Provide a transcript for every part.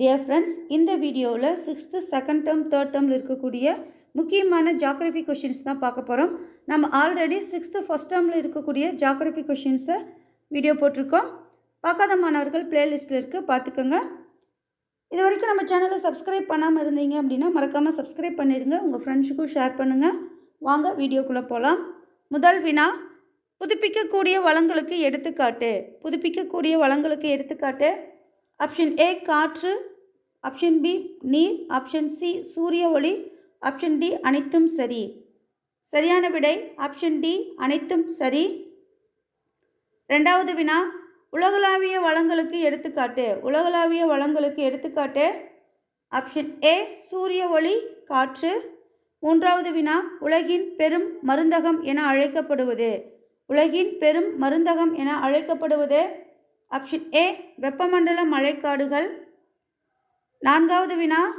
Dear friends இந்த வீடியோவில் sixth second term third டேர்மில் இருக்கக்கூடிய முக்கியமான ஜாகிரஃபி கொஷின்ஸ் தான் பார்க்க போகிறோம் நம்ம ஆல்ரெடி சிக்ஸ்த்து ஃபஸ்ட் டேர்மில் இருக்கக்கூடிய ஜாகிரஃபி கொஷின்ஸை வீடியோ போட்டிருக்கோம். பார்க்காத மாணவர்கள் பிளேலிஸ்ட்டில் இருக்குது பார்த்துக்கோங்க. இது வரைக்கும் நம்ம சேனலை சப்ஸ்கிரைப் பண்ணாமல் இருந்தீங்க அப்படின்னா மறக்காமல் சப்ஸ்கிரைப் பண்ணிடுங்க. உங்கள் ஃப்ரெண்ட்ஸுக்கும் ஷேர் பண்ணுங்கள் வாங்க வீடியோக்குள்ளே போகலாம் முதல் வினா புதுப்பிக்கக்கூடிய வளங்களுக்கு எடுத்துக்காட்டு. புதுப்பிக்கக்கூடிய வளங்களுக்கு எடுத்துக்காட்டு. ஆப்ஷன் ஏ காற்று. ஆப்ஷன் பி நீர் ஆப்ஷன் சி சூரிய ஒளி. ஆப்ஷன் டி அனைத்தும் சரி. சரியான விடை. ஆப்ஷன் டி அனைத்தும் சரி. ரெண்டாவது வினா. உலகளாவிய வளங்களுக்கு எடுத்துக்காட்டு. உலகளாவிய வளங்களுக்கு எடுத்துக்காட்டு. ஆப்ஷன் ஏ சூரிய ஒளி காற்று. மூன்றாவது வினா. உலகின் பெரும் மருந்தகம் என அழைக்கப்படுவது. உலகின் பெரும் மருந்தகம் என அழைக்கப்படுவது. ஆப்ஷன் ஏ வெப்பமண்டல மழைக்காடுகள். நான்காவது வினா.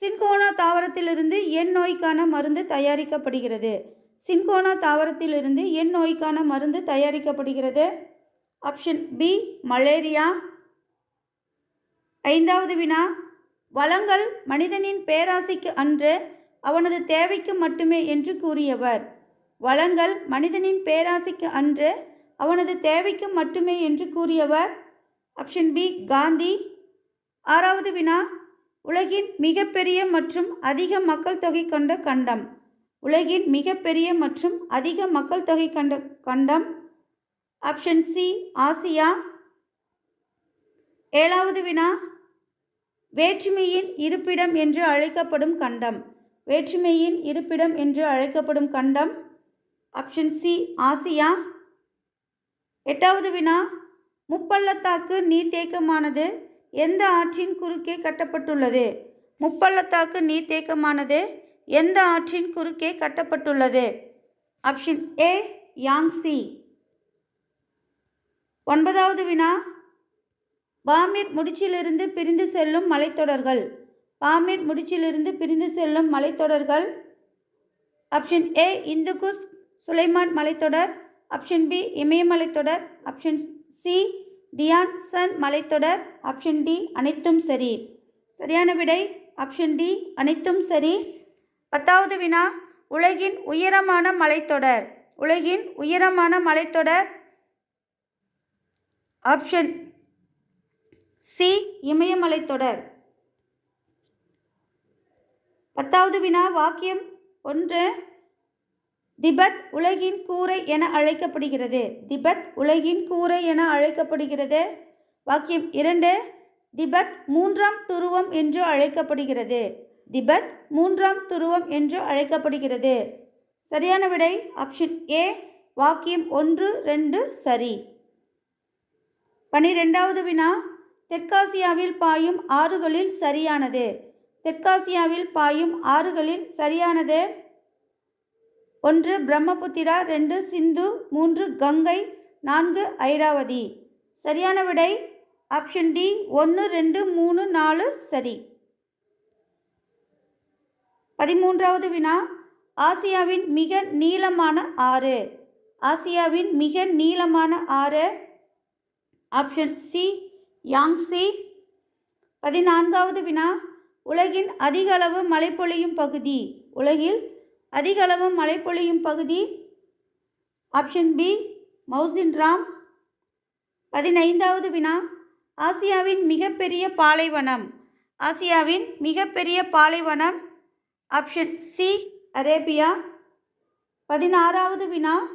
சின்கோனா தாவரத்திலிருந்து எண் நோய்க்கான மருந்து தயாரிக்கப்படுகிறது. சின்கோனா தாவரத்திலிருந்து எண் நோய்க்கான மருந்து தயாரிக்கப்படுகிறது. Option B malaria. ஐந்தாவது வினா. வளங்கள் மனிதனின் பேராசைக்கு அன்று அவனது தேவைக்கு மட்டுமே என்று கூறியவர். வளங்கள் மனிதனின் பேராசைக்கு அன்று அவனது தேவைக்கு மட்டுமே என்று கூறியவர். Option B Gandhi. ஆறாவது வினா உலகின் மிகப்பெரிய மற்றும் அதிக மக்கள் தொகை கொண்ட கண்டம். உலகின் மிகப்பெரிய மற்றும் அதிக மக்கள் தொகை கொண்ட கண்டம். Option C Asia. ஏழாவது வினா வேற்றுமையின் இருப்பிடம் என்று அழைக்கப்படும் கண்டம். வேற்றுமையின் இருப்பிடம் என்று அழைக்கப்படும் கண்டம். Option C Asia. எட்டாவது வினா முப்பள்ளத்தாக்கு நீர்த்தேக்கமானது. எந்த ஆற்றின் குறுக்கே கட்டப்பட்டுள்ளது? முப்பள்ளத்தாக்கு நீர்த்தேக்கமானது எந்த ஆற்றின் குறுக்கே கட்டப்பட்டுள்ளது? Option A Yangtze. ஒன்பதாவது வினா. பாமீர் முடிச்சிலிருந்து பிரிந்து செல்லும் மலைத்தொடர்கள். பாமீர் முடிச்சிலிருந்து பிரிந்து செல்லும் மலைத்தொடர்கள். ஆப்ஷன் ஏ இந்துகுஸ் சுலைமான் மலைத்தொடர். ஆப்ஷன் பி இமயமலைத்தொடர். ஆப்ஷன் சி டியான்சன் மலைத்தொடர் ஆப்ஷன் டி அனைத்தும் சரி. சரியான விடை ஆப்ஷன் டி அனைத்தும் சரி. பத்தாவது வினா உலகின் உயரமான மலைத்தொடர். உலகின் உயரமான மலைத்தொடர். ஆப்ஷன் சி இமயமலைத்தொடர். பத்தாவது வினா வாக்கியம் ஒன்று. திபெத் உலகின் கூரை என அழைக்கப்படுகிறது. திபெத் உலகின் கூரை என அழைக்கப்படுகிறது. வாக்கியம் இரண்டு திபெத் மூன்றாம் துருவம் என்று அழைக்கப்படுகிறது. திபெத் மூன்றாம் துருவம் என்று அழைக்கப்படுகிறது. சரியான விடை ஆப்ஷன் ஏ வாக்கியம் ஒன்று ரெண்டு சரி. பனிரெண்டாவது வினா தெற்காசியாவில் பாயும் ஆறுகளில் சரியானது. தெற்காசியாவில் பாயும் ஆறுகளில் சரியானது. ஒன்று பிரம்மபுத்திரா ரெண்டு சிந்து மூன்று கங்கை நான்கு ஐராவதி. சரியான விடை? ஆப்ஷன் டி ஒன்று ரெண்டு மூணு நாலு சரி. பதிமூன்றாவது வினா. ஆசியாவின் மிக நீளமான ஆறு. ஆசியாவின் மிக நீளமான ஆறு. ஆப்ஷன் சி யாங்ஸி பதினான்காவது வினா. உலகின் அதிக அளவு மழை பொழியும் பகுதி. உலகில் அதிக அளவு மழை பொழியும் பகுதி. ஆப்ஷன் பி மௌசின்ராம் பதினைந்தாவது வினா. ஆசியாவின் மிகப்பெரிய பாலைவனம். ஆசியாவின் மிகப்பெரிய பாலைவனம். Option C Arabia. பதினாறாவது வினா.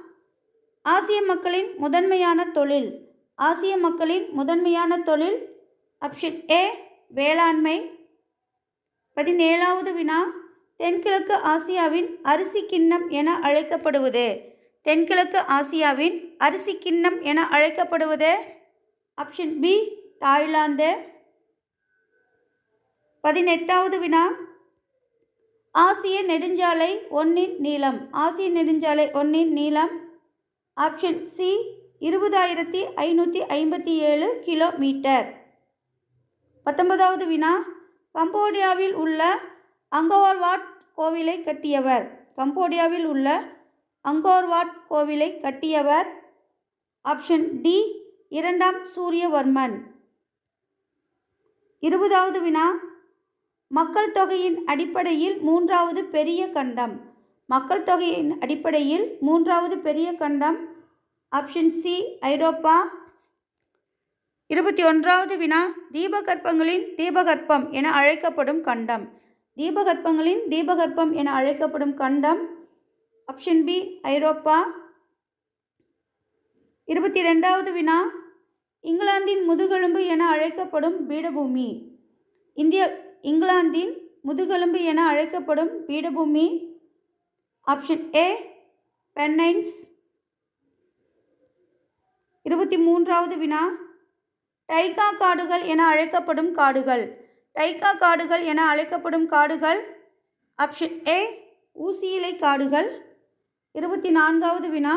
ஆசிய மக்களின் முதன்மையான தொழில். ஆசிய மக்களின் முதன்மையான தொழில். ஆப்ஷன் ஏ வேளாண்மை. பதினேழாவது வினா. தென்கிழக்கு ஆசியாவின் அரிசி கிண்ணம் என அழைக்கப்படுவது. தென்கிழக்கு ஆசியாவின் அரிசி கிண்ணம் என அழைக்கப்படுவது. Option B Thailand. பதினெட்டாவது வினா. ஆசிய நெடுஞ்சாலை ஒன்றின் நீளம். ஆசிய நெடுஞ்சாலை ஒன்றின் நீளம். ஆப்ஷன் சி இருபதாயிரத்தி ஐநூற்றி ஐம்பத்தி ஏழு கிலோமீட்டர். பத்தொன்பதாவது வினா. கம்போடியாவில் உள்ள அங்கோர்வாட் கோவிலை கட்டியவர். கம்போடியாவில் உள்ள அங்கோர்வாட் கோவிலை கட்டியவர். ஆப்ஷன் டி இரண்டாம் சூரியவர்மன். இருபதாவது வினா. மக்கள் தொகையின் அடிப்படையில் மூன்றாவது பெரிய கண்டம். மக்கள் தொகையின் அடிப்படையில் மூன்றாவது பெரிய கண்டம். ஆப்ஷன் சி ஐரோப்பா. இருபத்தி ஒன்றாவது வினா தீபகற்பங்களின் தீபகற்பம் என அழைக்கப்படும் கண்டம். தீபகற்பங்களின் தீபகற்பம் என அழைக்கப்படும் கண்டம் ஆப்ஷன் பி ஐரோப்பா. இருபத்தி ரெண்டாவது வினா இங்கிலாந்தின் முதுகெலும்பு என அழைக்கப்படும் பீடபூமி. இந்திய இங்கிலாந்தின் முதுகெலும்பு என அழைக்கப்படும் பீடபூமி. ஆப்ஷன் ஏ பென்னைன்ஸ் இருபத்தி மூன்றாவது வினா டைகா காடுகள் என அழைக்கப்படும் காடுகள். டைகா காடுகள் என அழைக்கப்படும் காடுகள். ஆப்ஷன் ஏ ஊசியிலை காடுகள். இருபத்தி நான்காவது வினா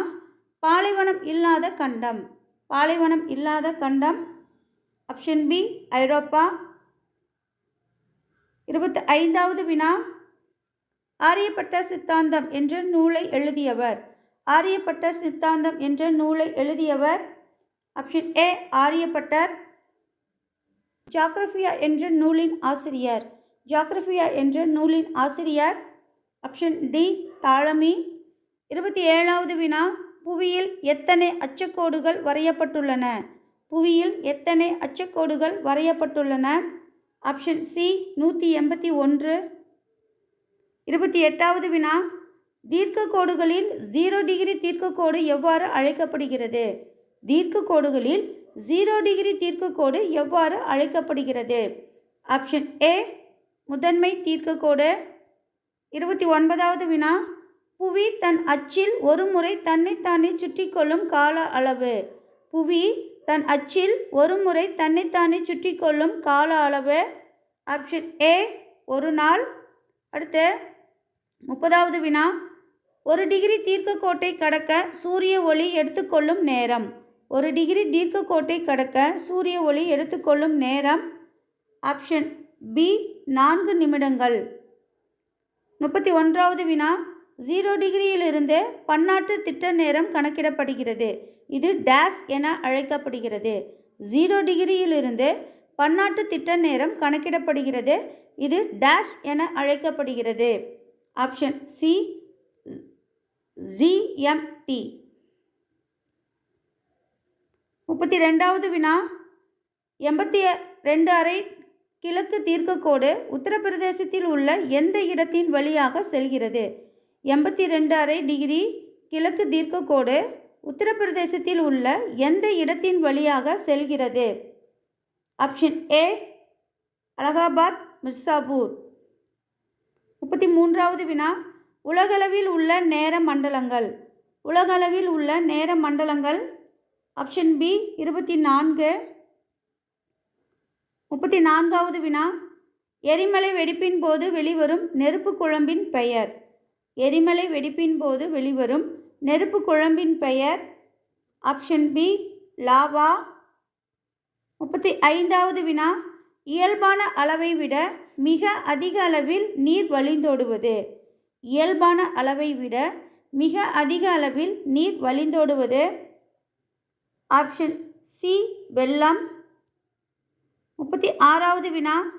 பாலைவனம் இல்லாத கண்டம். பாலைவனம் இல்லாத கண்டம். ஆப்ஷன் பி ஐரோப்பா. இருபத்தி ஐந்தாவது வினா ஆரியப்பட்ட சித்தாந்தம் என்ற நூலை எழுதியவர். ஆரியப்பட்ட சித்தாந்தம் என்ற நூலை எழுதியவர். Option A Aryabhata. ஜாக்ரஃபியா என்ற நூலின் ஆசிரியர். ஜாக்ரஃபியா என்ற நூலின் ஆசிரியர் ஆப்ஷன் டி தாளமி. இருபத்தி ஏழாவது வினா. புவியில் எத்தனை அச்சக்கோடுகள் வரையப்பட்டுள்ளன? புவியில் எத்தனை அச்சக்கோடுகள் வரையப்பட்டுள்ளன? ஆப்ஷன் சி நூற்றி எண்பத்தி ஒன்று. இருபத்தி எட்டாவது வினா. தீர்க்க கோடுகளில் ஜீரோ டிகிரி தீர்க்க கோடு எவ்வாறு அழைக்கப்படுகிறது? தீர்க்க கோடுகளில் ஜீரோ டிகிரி தீர்க்கக்கோடு எவ்வாறு அழைக்கப்படுகிறது? ஆப்ஷன் ஏ முதன்மை தீர்க்கக்கோடு இருபத்தி ஒன்பதாவது வினா. புவி தன் அச்சில் ஒரு முறை தன்னைத்தானே சுற்றி கொள்ளும் கால அளவு. புவி தன் அச்சில் ஒரு முறை தன்னைத்தானே சுற்றி கொள்ளும் கால அளவு. ஆப்ஷன் ஏ ஒரு நாள். அடுத்து முப்பதாவது வினா. ஒரு டிகிரி தீர்க்கக்கோட்டை கடக்க சூரிய ஒளி எடுத்துக்கொள்ளும் நேரம். ஒரு டிகிரி தீர்க்கக்கோட்டை கடக்க சூரிய ஒளி எடுத்துக்கொள்ளும் நேரம் ஆப்ஷன் பி நான்கு நிமிடங்கள். முப்பத்தி ஒன்றாவது வினா ஜீரோ டிகிரியிலிருந்து பன்னாட்டு திட்ட நேரம் கணக்கிடப்படுகிறது. இது டேஸ் என அழைக்கப்படுகிறது. ஜீரோ டிகிரியிலிருந்து பன்னாட்டு திட்ட நேரம் கணக்கிடப்படுகிறது. இது டேஷ் என அழைக்கப்படுகிறது. ஆப்ஷன் சி ஜிஎம்டி முப்பத்தி ரெண்டாவது வினா. எண்பத்தி ரெண்டு அறை கிழக்கு தீர்க்கக்கோடு உத்தரப்பிரதேசத்தில் உள்ள எந்த இடத்தின் வழியாக செல்கிறது? எண்பத்தி ரெண்டு அரை டிகிரி கிழக்கு தீர்க்கக்கோடு உத்தரப்பிரதேசத்தில் உள்ள எந்த இடத்தின் வழியாக செல்கிறது? ஆப்ஷன் ஏ அலகாபாத் மிர்சாபூர் முப்பத்தி மூன்றாவது வினா. உலகளவில் உள்ள நேர மண்டலங்கள். உலகளவில் உள்ள நேர மண்டலங்கள் ஆப்ஷன் பி இருபத்தி நான்கு. முப்பத்தி நான்காவது வினா. எரிமலை வெடிப்பின் போது வெளிவரும் நெருப்பு குழம்பின் பெயர். எரிமலை வெடிப்பின் போது வெளிவரும் நெருப்பு குழம்பின் பெயர். Option B lava. முப்பத்தி ஐந்தாவது வினா. இயல்பான அளவை விட மிக அதிக அளவில் நீர் வழிந்தோடுவது. இயல்பான அளவை விட மிக அதிக அளவில் நீர் வழிந்தோடுவது. ஆப்ஷன் சி வெள்ளம். முப்பத்தி ஆறாவது வினா.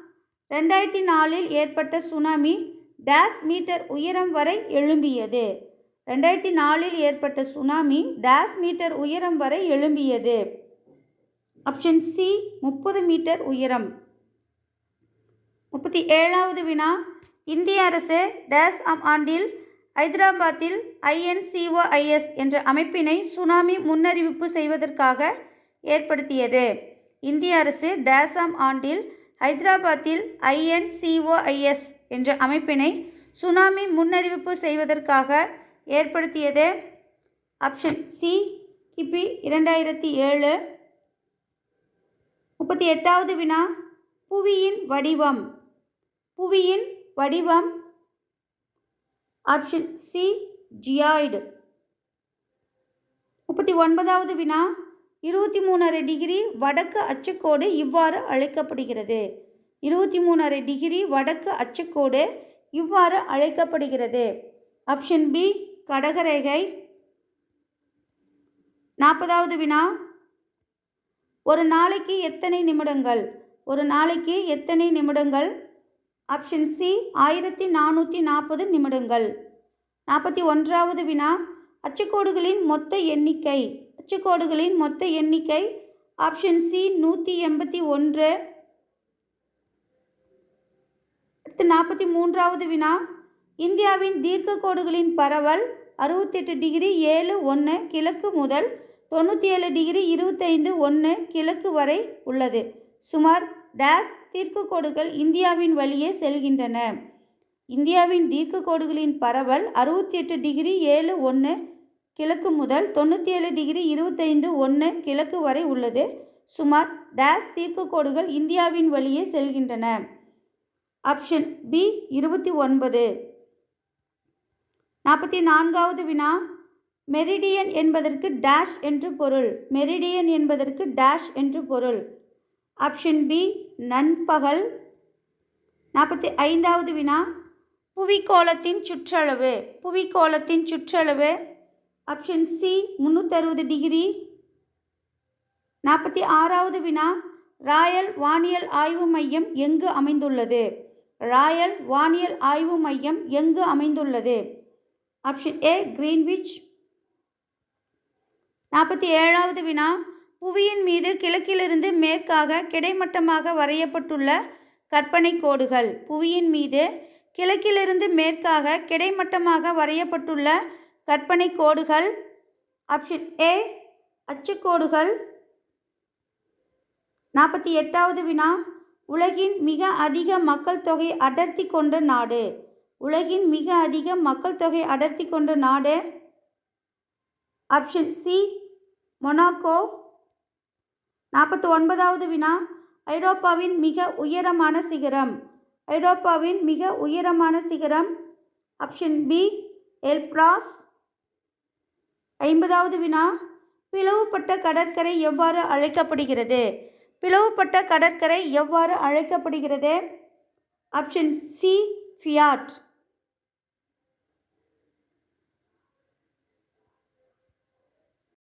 ரெண்டாயிரத்தி நாலில் ஏற்பட்ட சுனாமி டேஸ் மீட்டர் உயரம் வரை எழும்பியது. ரெண்டாயிரத்தி நாலில் ஏற்பட்ட சுனாமி டேஸ் மீட்டர் உயரம் வரை எழும்பியது. ஆப்ஷன் சி முப்பது மீட்டர் உயரம். முப்பத்தி ஏழாவது வினா. இந்திய அரசு டேஸ் ஆம் ஆண்டில் ஐதராபாத்தில் ஐஎன்சிஓஐஎஸ் என்ற அமைப்பினை சுனாமி முன்னறிவிப்பு செய்வதற்காக ஏற்படுத்தியது. இந்திய அரசு டேசாம் ஆண்டில் ஹைதராபாத்தில் ஐஎன்சிஓஐஎஸ் என்ற அமைப்பினை சுனாமி முன்னறிவிப்பு செய்வதற்காக ஏற்படுத்தியது. ஆப்ஷன் சி கிபி இரண்டாயிரத்தி ஏழு. முப்பத்தி எட்டாவது வினா புவியின் வடிவம். புவியின் வடிவம் ஆப்ஷன் சி ஜியாய்டு முப்பத்தி ஒன்பதாவது வினா. இருபத்தி மூணரை டிகிரி வடக்கு அச்சுக்கோடு இவ்வாறு அழைக்கப்படுகிறது. இருபத்தி மூணரை டிகிரி வடக்கு அச்சுக்கோடு இவ்வாறு அழைக்கப்படுகிறது. ஆப்ஷன் பி கடகரேகை. நாற்பதாவது வினா. ஒரு நாளைக்கு எத்தனை நிமிடங்கள்? ஒரு நாளைக்கு எத்தனை நிமிடங்கள்? ஆப்ஷன் சி ஆயிரத்தி நானூற்றி நாற்பது நிமிடங்கள். நாற்பத்தி ஒன்றாவது வினா அச்சுக்கோடுகளின் மொத்த எண்ணிக்கை. அச்சுக்கோடுகளின் மொத்த எண்ணிக்கை ஆப்ஷன் சி நூற்றி எண்பத்தி ஒன்று. அடுத்து நாற்பத்தி மூன்றாவது வினா இந்தியாவின் தீர்க்க கோடுகளின் பரவல் அறுபத்தெட்டு டிகிரி ஏழு ஒன்று கிழக்கு முதல் தொண்ணூற்றி ஏழு டிகிரி இருபத்தைந்து ஒன்று கிழக்கு வரை உள்ளது. சுமார் டேஸ் தீர்க்குக்கோடுகள் கோடுகள் இந்தியாவின் வழியே செல்கின்றன. இந்தியாவின் தீர்க்குக்கோடுகளின் பரவல் அறுபத்தி எட்டு டிகிரி ஏழு ஒன்று கிழக்கு முதல் தொண்ணூற்றி ஏழு டிகிரி இருபத்தைந்து ஒன்று கிழக்கு வரை உள்ளது. சுமார் டேஸ் தீர்க்க கோடுகள் இந்தியாவின் வழியே செல்கின்றன. ஆப்ஷன் பி இருபத்தி ஒன்பது. நாற்பத்தி நான்காவது வினா. மெரிடியன் என்பதற்கு டேஷ் என்று பொருள். மெரிடியன் என்பதற்கு டேஷ் என்று பொருள். ஆப்ஷன் பி நண்பகல் நாற்பத்தி ஐந்தாவது வினா. புவிக்கோளத்தின் சுற்றளவு. புவிக்கோளத்தின் சுற்றளவு ஆப்ஷன் சி முந்நூற்றறுபது டிகிரி நாற்பத்தி ஆறாவது வினா. ராயல் வானியல் ஆய்வு மையம் எங்கு அமைந்துள்ளது? ராயல் வானியல் ஆய்வு மையம் எங்கு அமைந்துள்ளது? ஆப்ஷன் ஏ கிரீன்விச் நாற்பத்தி ஏழாவது வினா. புவியின் மீது கிழக்கிலிருந்து மேற்காக கிடைமட்டமாக வரையப்பட்டுள்ள கற்பனை கோடுகள். புவியின் மீது கிழக்கிலிருந்து மேற்காக கிடைமட்டமாக வரையப்பட்டுள்ள கற்பனை கோடுகள். ஆப்ஷன் ஏ அச்சுக்கோடுகள். நாற்பத்தி எட்டாவது வினா. உலகின் மிக அதிக மக்கள் தொகை அடர்த்தி கொண்ட நாடு. உலகின் மிக அதிக மக்கள் தொகை அடர்த்தி கொண்ட நாடு. Option C Monaco. நாற்பத்தி ஒன்பதாவது வினா. ஐரோப்பாவின் மிக உயரமான சிகரம். ஐரோப்பாவின் மிக உயரமான சிகரம். ஆப்ஷன் பி எல்ப்ராஸ் ஐம்பதாவது வினா. பிளவுபட்ட கடற்கரை எவ்வாறு அழைக்கப்படுகிறது? பிளவுபட்ட கடற்கரை எவ்வாறு அழைக்கப்படுகிறது? Option C fiat